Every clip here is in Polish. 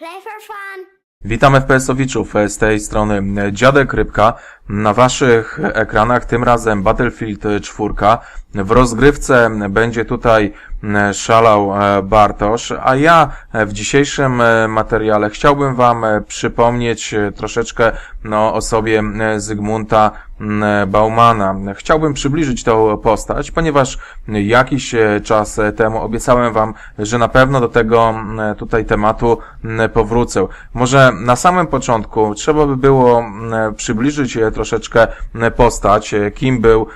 Play for fun. Witam FPS-owiczów, z tej strony Dziadek Rybka. Na waszych ekranach tym razem Battlefield 4. W rozgrywce będzie tutaj szalał Bartosz, a ja w dzisiejszym materiale chciałbym wam przypomnieć troszeczkę no, o sobie Zygmunta Baumana. Chciałbym przybliżyć tą postać, ponieważ jakiś czas temu obiecałem wam, że na pewno do tego tutaj tematu powrócę. Może na samym początku trzeba by było przybliżyć troszeczkę postać, kim był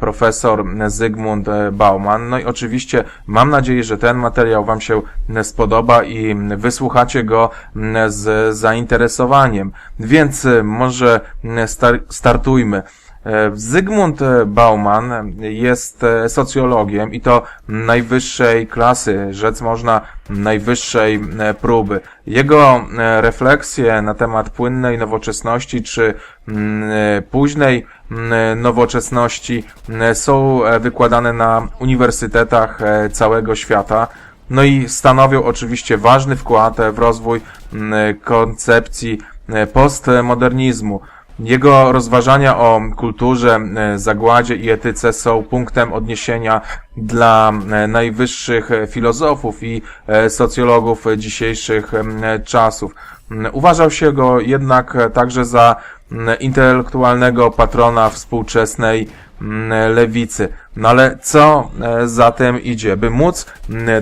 profesor Zygmunt Bauman. No i oczywiście mam nadzieję, że ten materiał wam się spodoba i wysłuchacie go z zainteresowaniem. Więc może star startujmy. Zygmunt Bauman jest socjologiem i to najwyższej klasy, rzec można najwyższej próby. Jego refleksje na temat płynnej nowoczesności czy późnej nowoczesności są wykładane na uniwersytetach całego świata. No i stanowią oczywiście ważny wkład w rozwój koncepcji postmodernizmu. Jego rozważania o kulturze, zagładzie i etyce są punktem odniesienia dla najwyższych filozofów i socjologów dzisiejszych czasów. Uważał się go jednak także za intelektualnego patrona współczesnej lewicy. No ale co za tym idzie? By móc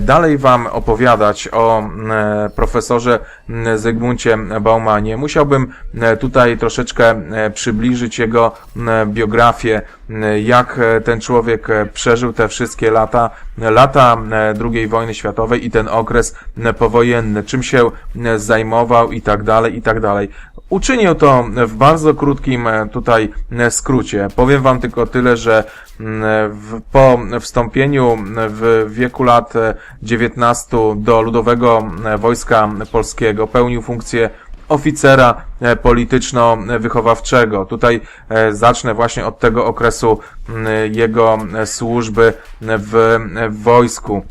dalej Wam opowiadać o profesorze Zygmuncie Baumanie, musiałbym tutaj troszeczkę przybliżyć jego biografię, jak ten człowiek przeżył te wszystkie lata, lata II wojny światowej i ten okres powojenny, czym się zajmował i tak dalej, i tak dalej. Uczynił to w bardzo krótkim tutaj skrócie. Powiem Wam tylko tyle, że w, po wstąpieniu w wieku lat 19 do Ludowego Wojska Polskiego pełnił funkcję oficera polityczno-wychowawczego. Tutaj zacznę właśnie od tego okresu jego służby w wojsku.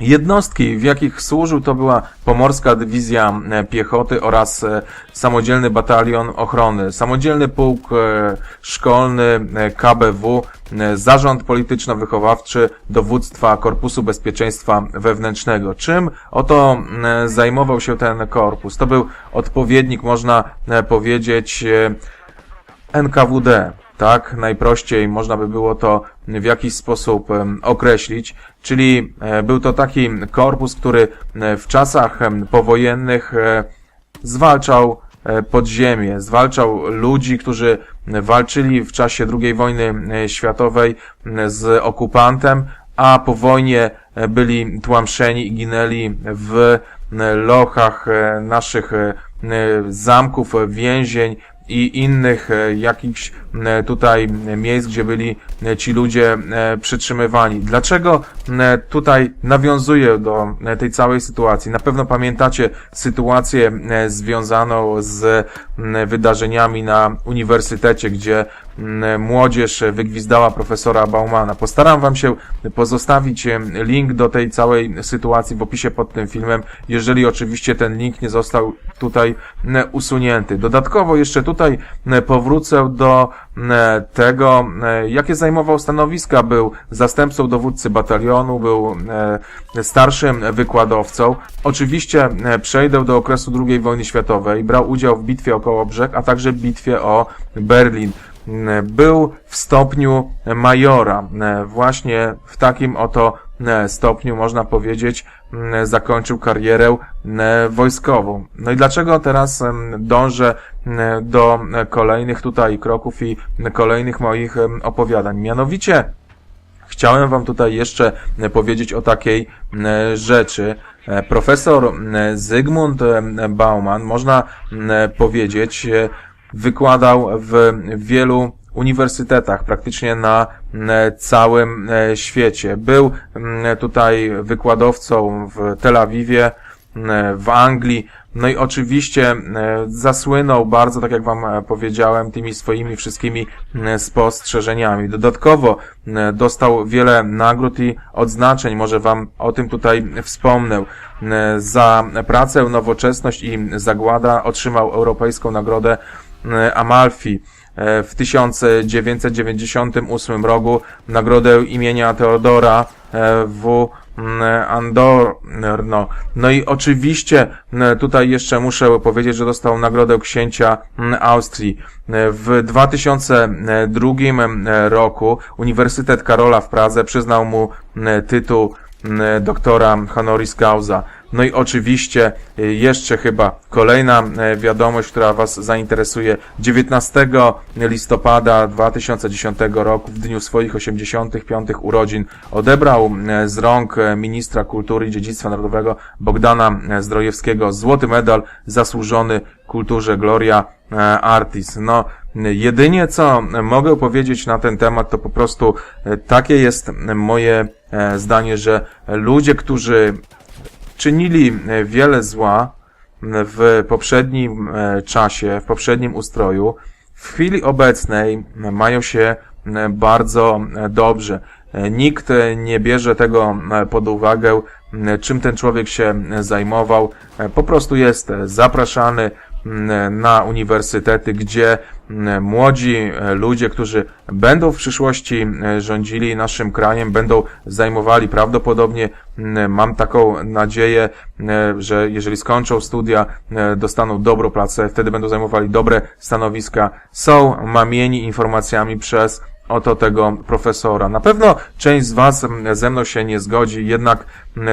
Jednostki, w jakich służył, to była Pomorska Dywizja Piechoty oraz Samodzielny Batalion Ochrony, Samodzielny Pułk Szkolny KBW, Zarząd Polityczno-Wychowawczy Dowództwa Korpusu Bezpieczeństwa Wewnętrznego. Czym oto zajmował się ten korpus? To był odpowiednik, można powiedzieć, NKWD tak? Najprościej można by było to w jakiś sposób określić, czyli był to taki korpus, który w czasach powojennych zwalczał podziemie, zwalczał ludzi, którzy walczyli w czasie II wojny światowej z okupantem, a po wojnie byli tłamszeni i ginęli w lochach naszych zamków, więzień i innych jakichś tutaj miejsc, gdzie byli ci ludzie przytrzymywani. Dlaczego tutaj nawiązuję do tej całej sytuacji? Na pewno pamiętacie sytuację związaną z wydarzeniami na uniwersytecie, gdzie młodzież wygwizdała profesora Baumana. Postaram Wam się pozostawić link do tej całej sytuacji w opisie pod tym filmem, jeżeli oczywiście ten link nie został tutaj usunięty. Dodatkowo jeszcze tutaj powrócę do tego, jakie zajmował stanowiska. Był zastępcą dowódcy batalionu, był starszym wykładowcą. Oczywiście przejdę do okresu II wojny światowej. Brał udział w bitwie o Kołobrzeg, a także bitwie o Berlin był w stopniu majora. Właśnie w takim oto stopniu, można powiedzieć, zakończył karierę wojskową. No i dlaczego teraz dążę do kolejnych tutaj kroków i kolejnych moich opowiadań? Mianowicie, Chciałem Wam tutaj jeszcze powiedzieć o takiej rzeczy. Profesor Zygmunt Bauman, można powiedzieć, wykładał w wielu uniwersytetach, praktycznie na całym świecie. Był tutaj wykładowcą w Tel Awiwie, w Anglii, No i oczywiście e, zasłynął bardzo, tak jak Wam e, powiedziałem, tymi swoimi wszystkimi e, spostrzeżeniami. Dodatkowo e, dostał wiele nagród i odznaczeń, może Wam o tym tutaj wspomnę. E, Za pracę, nowoczesność i zagłada otrzymał Europejską Nagrodę e, Amalfi. E, W 1998 roku nagrodę imienia Teodora e, W. Andorno. No i oczywiście tutaj jeszcze muszę powiedzieć, że dostał nagrodę księcia m, Austrii. E, W 2002 m, roku Uniwersytet Karola w Pradze przyznał mu tytuł doktora honoris causa. No i oczywiście e, jeszcze chyba kolejna e, wiadomość, która Was zainteresuje. 19 listopada 2010 roku, w dniu swoich 85 urodzin, odebrał e, z rąk ministra kultury i dziedzictwa narodowego Bogdana Zdrojewskiego złoty medal zasłużony kulturze Gloria Artis. No, jedynie co mogę powiedzieć na ten temat, to po prostu takie jest moje zdanie, że ludzie, którzy czynili e, wiele zła w poprzednim e, czasie, w poprzednim ustroju, w chwili obecnej mają się bardzo dobrze. E, Nikt nie bierze tego pod uwagę, czym ten człowiek się zajmował. Po prostu jest zapraszany na uniwersytety, gdzie młodzi ludzie, którzy będą w przyszłości rządzili naszym krajem, będą zajmowali prawdopodobnie, mam taką nadzieję, że jeżeli skończą studia, dostaną dobrą pracę, wtedy będą zajmowali dobre stanowiska, są mamieni informacjami przez oto tego profesora. Na pewno część z Was ze mną się nie zgodzi, jednak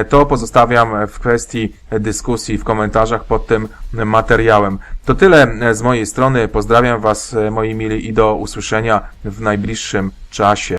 to pozostawiam w kwestii dyskusji w komentarzach pod tym materiałem. To tyle z mojej strony. Pozdrawiam Was, e, moi mili, i do usłyszenia w najbliższym czasie.